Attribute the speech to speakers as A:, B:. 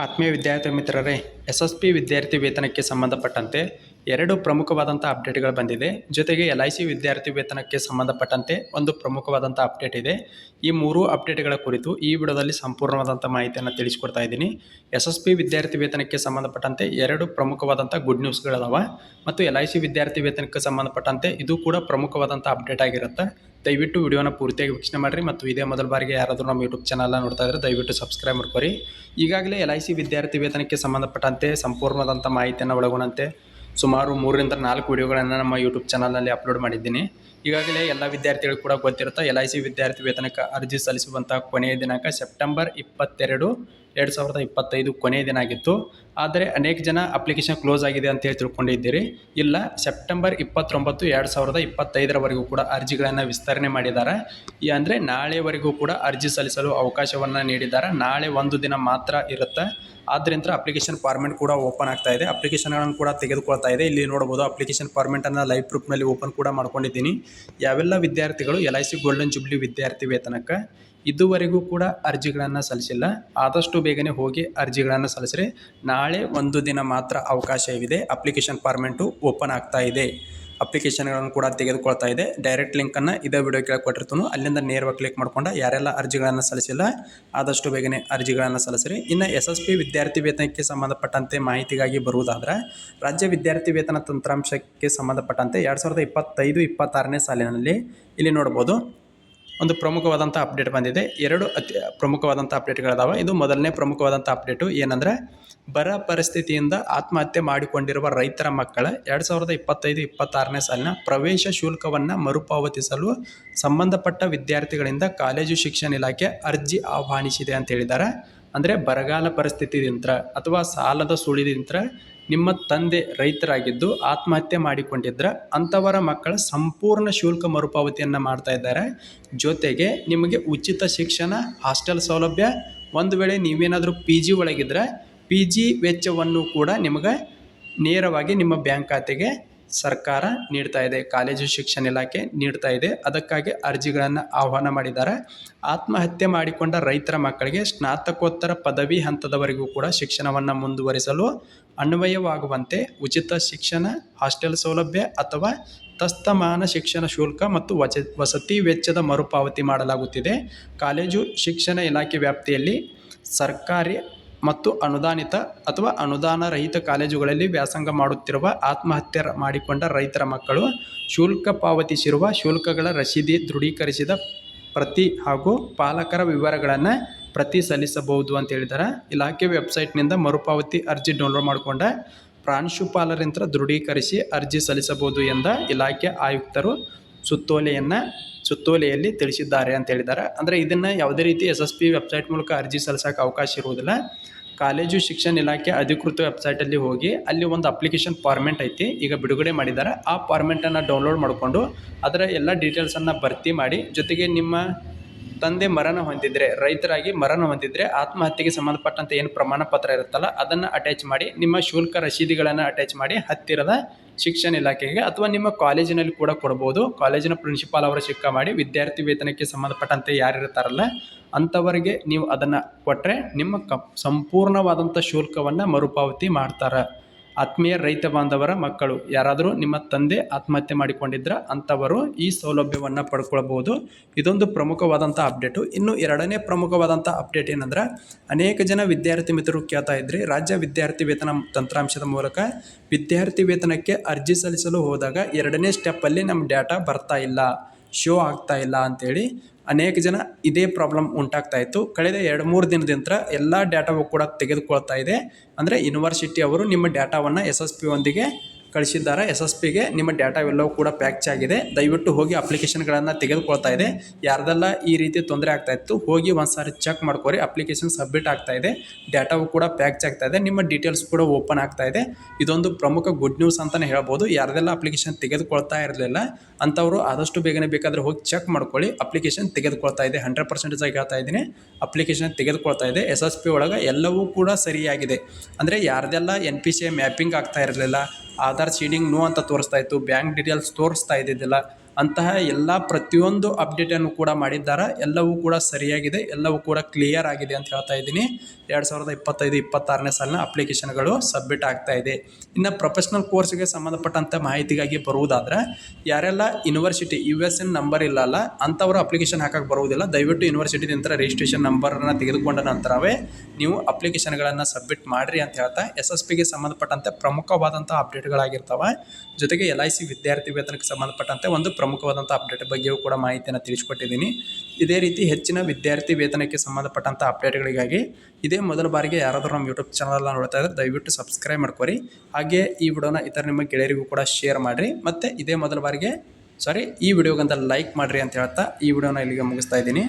A: ಆತ್ಮೀಯ ವಿದ್ಯಾರ್ಥಿ ಮಿತ್ರರೇ ಎಸ್ ವಿದ್ಯಾರ್ಥಿ ವೇತನಕ್ಕೆ ಸಂಬಂಧಪಟ್ಟಂತೆ ಎರಡು ಪ್ರಮುಖವಾದಂಥ ಅಪ್ಡೇಟ್ಗಳು ಬಂದಿದೆ. ಜೊತೆಗೆ ಎಲ್ ಐ ಸಿ ವಿದ್ಯಾರ್ಥಿ ವೇತನಕ್ಕೆ ಸಂಬಂಧಪಟ್ಟಂತೆ ಒಂದು ಪ್ರಮುಖವಾದಂಥ ಅಪ್ಡೇಟ್ ಇದೆ. ಈ ಮೂರು ಅಪ್ಡೇಟ್ಗಳ ಕುರಿತು ಈ ವಿಡಿಯೋದಲ್ಲಿ ಸಂಪೂರ್ಣವಾದಂಥ ಮಾಹಿತಿಯನ್ನು ತಿಳಿಸ್ಕೊಡ್ತಾ ಇದ್ದೀನಿ. ಎಸ್ ಎಸ್ ಪಿ ವಿದ್ಯಾರ್ಥಿ ವೇತನಕ್ಕೆ ಸಂಬಂಧಪಟ್ಟಂತೆ ಎರಡು ಪ್ರಮುಖವಾದಂಥ ಗುಡ್ ನ್ಯೂಸ್ಗಳದಾವ ಮತ್ತು ಎಲ್ ಐ ಸಿ ವಿದ್ಯಾರ್ಥಿ ವೇತನಕ್ಕೆ ಸಂಬಂಧಪಟ್ಟಂತೆ ಇದು ಕೂಡ ಪ್ರಮುಖವಾದಂಥ ಅಪ್ಡೇಟ್ ಆಗಿರುತ್ತೆ. ದಯವಿಟ್ಟು ವಿಡಿಯೋನ ಪೂರ್ತಿಯಾಗಿ ವೀಕ್ಷಣೆ ಮಾಡಿರಿ ಮತ್ತು ಇದೇ ಮೊದಲ ಬಾರಿಗೆ ಯಾರಾದರೂ ನಮ್ಮ ಯೂಟ್ಯೂಬ್ ಚಾನಲ್ನ ನೋಡ್ತಾ ಇದ್ದರೆ ದಯವಿಟ್ಟು ಸಬ್ಸ್ಕ್ರೈಬ್ ಮಾಡ್ಕೊರಿ. ಈಗಾಗಲೇ ಎಲ್ ಐ ಸಿ ವಿದ್ಯಾರ್ಥಿ ವೇತನಕ್ಕೆ ಸಂಬಂಧಪಟ್ಟಂತೆ ಸಂಪೂರ್ಣವಾದಂಥ ಮಾಹಿತಿಯನ್ನು ಒಳಗೊಂಡಂತೆ ಸುಮಾರು ಮೂರರಿಂದ ನಾಲ್ಕು ವಿಡಿಯೋಗಳನ್ನು ನಮ್ಮ ಯೂಟ್ಯೂಬ್ ಚಾನಲ್ನಲ್ಲಿ ಅಪ್ಲೋಡ್ ಮಾಡಿದ್ದೀನಿ. ಈಗಾಗಲೇ ಎಲ್ಲ ವಿದ್ಯಾರ್ಥಿಗಳು ಕೂಡ ಗೊತ್ತಿರುತ್ತೆ ಎಲ್ ಐ ಸಿ ವಿದ್ಯಾರ್ಥಿ ವೇತನಕ್ಕೆ ಅರ್ಜಿ ಸಲ್ಲಿಸುವಂಥ ಕೊನೆಯ ದಿನಾಂಕ ಸೆಪ್ಟೆಂಬರ್ ಇಪ್ಪತ್ತೆರಡು, ಎರಡು ಸಾವಿರದ ಇಪ್ಪತ್ತೈದು ಕೊನೆಯ ದಿನ ಆಗಿತ್ತು. ಆದರೆ ಅನೇಕ ಜನ ಅಪ್ಲಿಕೇಶನ್ ಕ್ಲೋಸ್ ಆಗಿದೆ ಅಂತ ಹೇಳಿ ತಿಳ್ಕೊಂಡಿದ್ದೀರಿ. ಇಲ್ಲ ಸೆಪ್ಟೆಂಬರ್ ಇಪ್ಪತ್ತೊಂಬತ್ತು, ಎರಡು ಸಾವಿರದ ಇಪ್ಪತ್ತೈದರವರೆಗೂ ಕೂಡ ಅರ್ಜಿಗಳನ್ನು ವಿಸ್ತರಣೆ ಮಾಡಿದ್ದಾರೆ. ಅಂದರೆ ನಾಳೆವರೆಗೂ ಕೂಡ ಅರ್ಜಿ ಸಲ್ಲಿಸಲು ಅವಕಾಶವನ್ನು ನೀಡಿದ್ದಾರೆ. ನಾಳೆ ಒಂದು ದಿನ ಮಾತ್ರ ಇರುತ್ತೆ. ಆದ್ದರಿಂದ ಅಪ್ಲಿಕೇಶನ್ ಫಾರ್ಮೆಂಟ್ ಕೂಡ ಓಪನ್ ಆಗ್ತಾ ಇದೆ. ಅಪ್ಲಿಕೇಶನ್ಗಳನ್ನು ಕೂಡ ತೆಗೆದುಕೊಳ್ತಾ ಇದೆ. ಇಲ್ಲಿ ನೋಡ್ಬೋದು ಅಪ್ಲಿಕೇಶನ್ ಫಾರ್ಮೆಂಟನ್ನು ಲೈವ್ ಪ್ರೂಫ್ನಲ್ಲಿ ಓಪನ್ ಕೂಡ ಮಾಡ್ಕೊಂಡಿದ್ದೀನಿ. ಯಾವೆಲ್ಲ ವಿದ್ಯಾರ್ಥಿಗಳು L I C golden jubilee ವಿದ್ಯಾರ್ಥಿ ವೇತನಕ್ಕೆ ಇದುವರೆಗೂ ಕೂಡ ಅರ್ಜಿಗಳನ್ನು ಸಲ್ಲಿಸಿಲ್ಲ. ಆದಷ್ಟು ಬೇಗನೆ ಹೋಗಿ ಅರ್ಜಿಗಳನ್ನು ಸಲ್ಲಿಸ್ರಿ ನಾಳೆ ಒಂದು ದಿನ ಮಾತ್ರ ಅವಕಾಶವಿದೆ. ಅಪ್ಲಿಕೇಶನ್ ಫಾರ್ಮೆಂಟು ಓಪನ್ ಆಗ್ತಾ ಇದೆ. ಅಪ್ಲಿಕೇಶನ್ಗಳನ್ನು ಕೂಡ ತೆಗೆದುಕೊಳ್ತಾ ಇದೆ. ಡೈರೆಕ್ಟ್ ಲಿಂಕನ್ನು ಇದೇ ವಿಡಿಯೋ ಕೆಳಗೆ ಕೊಟ್ಟಿರ್ತೀನಿ. ಅಲ್ಲಿಂದ ನೇರವಾಗಿ ಕ್ಲಿಕ್ ಮಾಡ್ಕೊಂಡು ಯಾರೆಲ್ಲ ಅರ್ಜಿಗಳನ್ನು ಸಲ್ಲಿಸಿಲ್ಲ, ಆದಷ್ಟು ಬೇಗನೆ ಅರ್ಜಿಗಳನ್ನು ಸಲ್ಲಿಸಿರಿ. ಇನ್ನು ಎಸ್ ಎಸ್ ಪಿ ವಿದ್ಯಾರ್ಥಿ ವೇತನಕ್ಕೆ ಸಂಬಂಧಪಟ್ಟಂತೆ ಮಾಹಿತಿಗಾಗಿ ಬರುವುದಾದರೆ, ರಾಜ್ಯ ವಿದ್ಯಾರ್ಥಿ ವೇತನ ತಂತ್ರಾಂಶಕ್ಕೆ ಸಂಬಂಧಪಟ್ಟಂತೆ ಎರಡು ಸಾವಿರದ ಇಪ್ಪತ್ತೈದು, ಇಪ್ಪತ್ತಾರನೇ ಸಾಲಿನಲ್ಲಿ ಇಲ್ಲಿ ನೋಡ್ಬೋದು. ಒಂದು ಪ್ರಮುಖವಾದಂಥ ಅಪ್ಡೇಟ್ ಬಂದಿದೆ. ಎರಡು ಅತಿ ಪ್ರಮುಖವಾದಂಥ ಅಪ್ಡೇಟ್ಗಳಿದಾವೆ. ಇದು ಮೊದಲನೇ ಪ್ರಮುಖವಾದಂಥ ಅಪ್ಡೇಟು. ಏನಂದರೆ, ಬರ ಪರಿಸ್ಥಿತಿಯಿಂದ ಆತ್ಮಹತ್ಯೆ ಮಾಡಿಕೊಂಡಿರುವ ರೈತರ ಮಕ್ಕಳ ಎರಡು ಸಾವಿರದ ಇಪ್ಪತ್ತೈದು, ಇಪ್ಪತ್ತಾರನೇ ಸಾಲಿನ ಪ್ರವೇಶ ಶುಲ್ಕವನ್ನು ಮರುಪಾವತಿಸಲು ಸಂಬಂಧಪಟ್ಟ ವಿದ್ಯಾರ್ಥಿಗಳಿಂದ ಕಾಲೇಜು ಶಿಕ್ಷಣ ಇಲಾಖೆ ಅರ್ಜಿ ಆಹ್ವಾನಿಸಿದೆ ಅಂತ ಹೇಳಿದ್ದಾರೆ. ಅಂದರೆ ಬರಗಾಲ ಪರಿಸ್ಥಿತಿದಿಂತ್ರ ಅಥವಾ ಸಾಲದ ಸುಳಿದಿಂತ್ರ ನಿಮ್ಮ ತಂದೆ ರೈತರಾಗಿದ್ದು ಆತ್ಮಹತ್ಯೆ ಮಾಡಿಕೊಂಡಿದ್ರೆ ಅಂಥವರ ಮಕ್ಕಳ ಸಂಪೂರ್ಣ ಶುಲ್ಕ ಮರುಪಾವತಿಯನ್ನು ಮಾಡ್ತಾ ಇದ್ದಾರೆ. ಜೊತೆಗೆ ನಿಮಗೆ ಉಚಿತ ಶಿಕ್ಷಣ, ಹಾಸ್ಟೆಲ್ ಸೌಲಭ್ಯ, ಒಂದು ವೇಳೆ ನೀವೇನಾದರೂ ಪಿ ಜಿ ಒಳಗಿದ್ರೆ ಪಿ ಜಿ ವೆಚ್ಚವನ್ನು ಕೂಡ ನಿಮಗೆ ನೇರವಾಗಿ ನಿಮ್ಮ ಬ್ಯಾಂಕ್ ಖಾತೆಗೆ ಸರ್ಕಾರ ನೀಡ್ತಾ ಇದೆ, ಕಾಲೇಜು ಶಿಕ್ಷಣ ಇಲಾಖೆ ನೀಡ್ತಾ ಇದೆ. ಅದಕ್ಕಾಗಿ ಅರ್ಜಿಗಳನ್ನು ಆಹ್ವಾನ ಮಾಡಿದ್ದಾರೆ. ಆತ್ಮಹತ್ಯೆ ಮಾಡಿಕೊಂಡ ರೈತರ ಮಕ್ಕಳಿಗೆ ಸ್ನಾತಕೋತ್ತರ ಪದವಿ ಹಂತದವರೆಗೂ ಕೂಡ ಶಿಕ್ಷಣವನ್ನು ಮುಂದುವರಿಸಲು ಅನ್ವಯವಾಗುವಂತೆ ಉಚಿತ ಶಿಕ್ಷಣ, ಹಾಸ್ಟೆಲ್ ಸೌಲಭ್ಯ ಅಥವಾ ತಸ್ತಮಾನ ಶಿಕ್ಷಣ ಶುಲ್ಕ ಮತ್ತು ವಚ, ವಸತಿ ವೆಚ್ಚದ ಮರುಪಾವತಿ ಮಾಡಲಾಗುತ್ತಿದೆ. ಕಾಲೇಜು ಶಿಕ್ಷಣ ಇಲಾಖೆ ವ್ಯಾಪ್ತಿಯಲ್ಲಿ ಸರ್ಕಾರಿ ಮತ್ತು ಅನುದಾನಿತ ಅಥವಾ ಅನುದಾನ ರಹಿತ ಕಾಲೇಜುಗಳಲ್ಲಿ ವ್ಯಾಸಂಗ ಮಾಡುತ್ತಿರುವ ಆತ್ಮಹತ್ಯೆ ಮಾಡಿಕೊಂಡ ರೈತರ ಮಕ್ಕಳು ಶುಲ್ಕ ಪಾವತಿಸಿರುವ ಶುಲ್ಕಗಳ ರಸೀದಿ ದೃಢೀಕರಿಸಿದ ಪ್ರತಿ ಹಾಗೂ ಪಾಲಕರ ವಿವರಗಳನ್ನು ಪ್ರತಿ ಸಲ್ಲಿಸಬಹುದು ಅಂತ ಹೇಳಿದ್ದಾರೆ ಇಲಾಖೆ ವೆಬ್ಸೈಟ್ನಿಂದ ಮರುಪಾವತಿ ಅರ್ಜಿ ಡೌನ್ಲೋಡ್ ಮಾಡಿಕೊಂಡ ಪ್ರಾಂಶುಪಾಲರಿಂದ ದೃಢೀಕರಿಸಿ ಅರ್ಜಿ ಸಲ್ಲಿಸಬಹುದು ಎಂದ ಇಲಾಖೆ ಆಯುಕ್ತರು ಸುತ್ತೋಲೆಯನ್ನು ಸುತ್ತೋಲೆಯಲ್ಲಿ ತಿಳಿಸಿದ್ದಾರೆ ಅಂತ ಹೇಳಿದ್ದಾರೆ. ಅಂದರೆ ಇದನ್ನು ಯಾವುದೇ ರೀತಿ ಎಸ್ ಎಸ್ ಪಿ ವೆಬ್ಸೈಟ್ ಮೂಲಕ ಅರ್ಜಿ ಸಲ್ಲಿಸೋಕೆ ಅವಕಾಶ ಇರುವುದಿಲ್ಲ. ಕಾಲೇಜು ಶಿಕ್ಷಣ ಇಲಾಖೆ ಅಧಿಕೃತ ವೆಬ್ಸೈಟಲ್ಲಿ ಹೋಗಿ ಅಲ್ಲಿ ಒಂದು ಅಪ್ಲಿಕೇಶನ್ ಫಾರ್ಮೆಂಟ್ ಐತಿ. ಈಗ ಬಿಡುಗಡೆ ಮಾಡಿದ್ದಾರೆ. ಆ ಫಾರ್ಮೆಂಟನ್ನು ಡೌನ್ಲೋಡ್ ಮಾಡಿಕೊಂಡು ಅದರ ಎಲ್ಲ ಡೀಟೇಲ್ಸನ್ನು ಭರ್ತಿ ಮಾಡಿ ಜೊತೆಗೆ ನಿಮ್ಮ ತಂದೆ ಮರಣ ಹೊಂದಿದ್ರೆ, ರೈತರಾಗಿ ಮರಣ ಹೊಂದಿದ್ರೆ, ಆತ್ಮಹತ್ಯೆಗೆ ಸಂಬಂಧಪಟ್ಟಂಥ ಏನು ಪ್ರಮಾಣ ಪತ್ರ ಇರುತ್ತಲ್ಲ, ಅದನ್ನು ಅಟ್ಯಾಚ್ ಮಾಡಿ, ನಿಮ್ಮ ಶುಲ್ಕ ರಸೀದಿಗಳನ್ನು ಅಟ್ಯಾಚ್ ಮಾಡಿ ಹತ್ತಿರದ ಶಿಕ್ಷಣ ಇಲಾಖೆಗೆ ಅಥವಾ ನಿಮ್ಮ ಕಾಲೇಜಿನಲ್ಲಿ ಕೂಡ ಕೊಡ್ಬೋದು. ಕಾಲೇಜಿನ ಪ್ರಿನ್ಸಿಪಾಲ್ ಅವರ ಚಿಕ್ಕ ಮಾಡಿ ವಿದ್ಯಾರ್ಥಿ ವೇತನಕ್ಕೆ ಸಂಬಂಧಪಟ್ಟಂತೆ ಯಾರು ಇರ್ತಾರಲ್ಲ ಅಂಥವರಿಗೆ ನೀವು ಅದನ್ನು ಕೊಟ್ಟರೆ ನಿಮ್ಮ ಕ, ಸಂಪೂರ್ಣವಾದಂಥ ಶುಲ್ಕವನ್ನು ಮರುಪಾವತಿ ಮಾಡ್ತಾರೆ. ಆತ್ಮೀಯ ರೈತ ಬಾಂಧವರ ಮಕ್ಕಳು, ಯಾರಾದರೂ ನಿಮ್ಮ ತಂದೆ ಆತ್ಮಹತ್ಯೆ ಮಾಡಿಕೊಂಡಿದ್ರ ಅಂಥವರು ಈ ಸೌಲಭ್ಯವನ್ನು ಪಡ್ಕೊಳ್ಬೋದು ಇದೊಂದು ಪ್ರಮುಖವಾದಂಥ ಅಪ್ಡೇಟು. ಇನ್ನು ಎರಡನೇ ಪ್ರಮುಖವಾದಂಥ ಅಪ್ಡೇಟ್ ಏನಂದ್ರೆ, ಅನೇಕ ಜನ ವಿದ್ಯಾರ್ಥಿ ಮಿತ್ರರು ಕೇಳ್ತಾ ಇದ್ರಿ, ರಾಜ್ಯ ವಿದ್ಯಾರ್ಥಿ ವೇತನ ತಂತ್ರಾಂಶದ ಮೂಲಕ ವಿದ್ಯಾರ್ಥಿ ವೇತನಕ್ಕೆ ಅರ್ಜಿ ಸಲ್ಲಿಸಲು ಹೋದಾಗ ಎರಡನೇ ಸ್ಟೆಪ್ಪಲ್ಲಿ ನಮ್ಮ ಡೇಟಾ ಬರ್ತಾ ಇಲ್ಲ ಶೋ ಆಗ್ತಾ ಇಲ್ಲ ಅಂತೇಳಿ ಅನೇಕ ಜನ ಇದೇ ಪ್ರಾಬ್ಲಮ್ ಉಂಟಾಗ್ತಾ ಇತ್ತು. ಕಳೆದ ಎರಡು ಮೂರು ದಿನದಿಂದ ಎಲ್ಲ ಡೇಟಾವು ಕೂಡ ತೆಗೆದುಕೊಳ್ತಾ ಇದೆ. ಅಂದರೆ ಯೂನಿವರ್ಸಿಟಿ ಅವರು ನಿಮ್ಮ ಡೇಟಾವನ್ನು ಎಸ್ ಒಂದಿಗೆ ಕಳಿಸಿದ್ದಾರೆ. ಎಸ್ ಎಸ್ ಪಿಗೆ ನಿಮ್ಮ ಡೇಟಾವೆಲ್ಲವೂ ಕೂಡ ಪ್ಯಾಕ್ಚ್ ಆಗಿದೆ. ದಯವಿಟ್ಟು ಹೋಗಿ ಅಪ್ಲಿಕೇಶನ್ಗಳನ್ನು ತೆಗೆದುಕೊಳ್ತಾ ಇದೆ. ಯಾರ್ದೆಲ್ಲ ಈ ರೀತಿ ತೊಂದರೆ ಆಗ್ತಾ ಇತ್ತು, ಹೋಗಿ ಒಂದು ಸಾರಿ ಚೆಕ್ ಮಾಡ್ಕೋರಿ. ಅಪ್ಲಿಕೇಶನ್ ಸಬ್ಮಿಟ್ ಆಗ್ತಾ ಇದೆ. ಡೇಟಾವು ಕೂಡ ಪ್ಯಾಕ್ಚ್ ಆಗ್ತಾ ಇದೆ. ನಿಮ್ಮ ಡೀಟೇಲ್ಸ್ ಕೂಡ ಓಪನ್ ಆಗ್ತಾ ಇದೆ. ಇದೊಂದು ಪ್ರಮುಖ ಗುಡ್ ನ್ಯೂಸ್ ಅಂತಲೇ ಹೇಳ್ಬೋದು. ಯಾರ್ದೆಲ್ಲ ಅಪ್ಲಿಕೇಶನ್ ತೆಗೆದುಕೊಳ್ತಾ ಇರಲಿಲ್ಲ, ಅಂಥವರು ಆದಷ್ಟು ಬೇಗನೆ ಬೇಕಾದರೆ ಹೋಗಿ ಚೆಕ್ ಮಾಡ್ಕೊಳ್ಳಿ ಅಪ್ಲಿಕೇಶನ್ ತೆಗೆದುಕೊಳ್ತಾ ಇದೆ. ಹಂಡ್ರೆಡ್ ಪರ್ಸೆಂಟೇಜ್ ಆಗಿ ಹೇಳ್ತಾ ಇದ್ದೀನಿ. ಅಪ್ಲಿಕೇಶನ್ ತೆಗೆದುಕೊಳ್ತಾ ಇದೆ. ಎಸ್ ಎಸ್ ಪಿ ಒಳಗೆ ಎಲ್ಲವೂ ಕೂಡ ಸರಿಯಾಗಿದೆ. ಅಂದರೆ ಯಾರ್ದೆಲ್ಲ ಎನ್ ಪಿ ಸಿ ಮ್ಯಾಪಿಂಗ್ ಆಗ್ತಾ ಇರಲಿಲ್ಲ ಆಧಾರ್ ಸೀಡಿಂಗ್ ನೋ ಅಂತ ತೋರಿಸ್ತಾ ಇತ್ತು ಬ್ಯಾಂಕ್ ಡೀಟೇಲ್ಸ್ ತೋರಿಸ್ತಾ ಇದ್ದಿದ್ದಿಲ್ಲ. ಅಂತಹ ಎಲ್ಲ ಪ್ರತಿಯೊಂದು ಅಪ್ಡೇಟನ್ನು ಕೂಡ ಮಾಡಿದ್ದಾರೆ. ಎಲ್ಲವೂ ಕೂಡ ಸರಿಯಾಗಿದೆ, ಎಲ್ಲವೂ ಕೂಡ ಕ್ಲಿಯರ್ ಆಗಿದೆ ಅಂತ ಹೇಳ್ತಾ ಇದ್ದೀನಿ. ಎರಡು ಸಾವಿರದ ಇಪ್ಪತ್ತೈದು, ಇಪ್ಪತ್ತಾರನೇ ಸಾಲಿನ ಅಪ್ಲಿಕೇಶನ್ಗಳು ಸಬ್ಮಿಟ್ ಆಗ್ತಾ ಇದೆ. ಇನ್ನು ಪ್ರೊಫೆಷ್ನಲ್ ಕೋರ್ಸ್ಗೆ ಸಂಬಂಧಪಟ್ಟಂಥ ಮಾಹಿತಿಗಾಗಿ ಬರುವುದಾದ್ರೆ, ಯಾರೆಲ್ಲ university U S N number ಇಲ್ಲಲ್ಲ, ಅಂಥವರು ಅಪ್ಲಿಕೇಶನ್ ಹಾಕಕ್ಕೆ ಬರುವುದಿಲ್ಲ. ದಯವಿಟ್ಟು ಯೂನಿವರ್ಸಿಟಿ ನಂತರ ರಿಜಿಸ್ಟ್ರೇಷನ್ ನಂಬರನ್ನು ತೆಗೆದುಕೊಂಡ ನಂತರವೇ ನೀವು ಅಪ್ಲಿಕೇಶನ್ಗಳನ್ನು ಸಬ್ಮಿಟ್ ಮಾಡಿರಿ ಅಂತ ಹೇಳ್ತಾ ಎಸ್ ಎಸ್ ಪಿಗೆ ಸಂಬಂಧಪಟ್ಟಂತೆ ಪ್ರಮುಖವಾದಂಥ ಅಪ್ಡೇಟ್ಗಳಾಗಿರ್ತವೆ ಜೊತೆಗೆ ಎಲ್ ಐ ಸಿ ವಿದ್ಯಾರ್ಥಿ ವೇತನಕ್ಕೆ ಸಂಬಂಧಪಟ್ಟಂತೆ ಒಂದು ಪ್ರಮುಖವಾದಂಥ ಅಪ್ಡೇಟ್ ಬಗ್ಗೆಯೂ ಕೂಡ ಮಾಹಿತಿಯನ್ನು ತಿಳಿಸ್ಕೊಟ್ಟಿದ್ದೀನಿ. ಇದೇ ರೀತಿ ಹೆಚ್ಚಿನ ವಿದ್ಯಾರ್ಥಿ ವೇತನಕ್ಕೆ ಸಂಬಂಧಪಟ್ಟಂಥ ಅಪ್ಡೇಟ್ಗಳಿಗಾಗಿ ಇದೇ ಮೊದಲ ಬಾರಿಗೆ ಯಾರಾದರೂ ನಮ್ಮ ಯೂಟ್ಯೂಬ್ ಚಾನಲನ್ನು ನೋಡ್ತಾ ಇದ್ದರೆ ದಯವಿಟ್ಟು ಸಬ್ಸ್ಕ್ರೈಬ್ ಮಾಡ್ಕೊರಿ. ಹಾಗೆ ಈ ವಿಡಿಯೋನ ಇತರ ನಿಮ್ಮ ಗೆಳೆಯರಿಗೂ ಕೂಡ ಶೇರ್ ಮಾಡಿರಿ. ಮತ್ತು ಇದೇ ಮೊದಲ ಬಾರಿಗೆ ಸಾರಿ ಈ ವಿಡಿಯೋಗಂತ ಲೈಕ್ ಮಾಡಿರಿ ಅಂತ ಹೇಳ್ತಾ ಈ ವಿಡಿಯೋನ ಇಲ್ಲಿಗೆ ಮುಗಿಸ್ತಾ ಇದ್ದೀನಿ.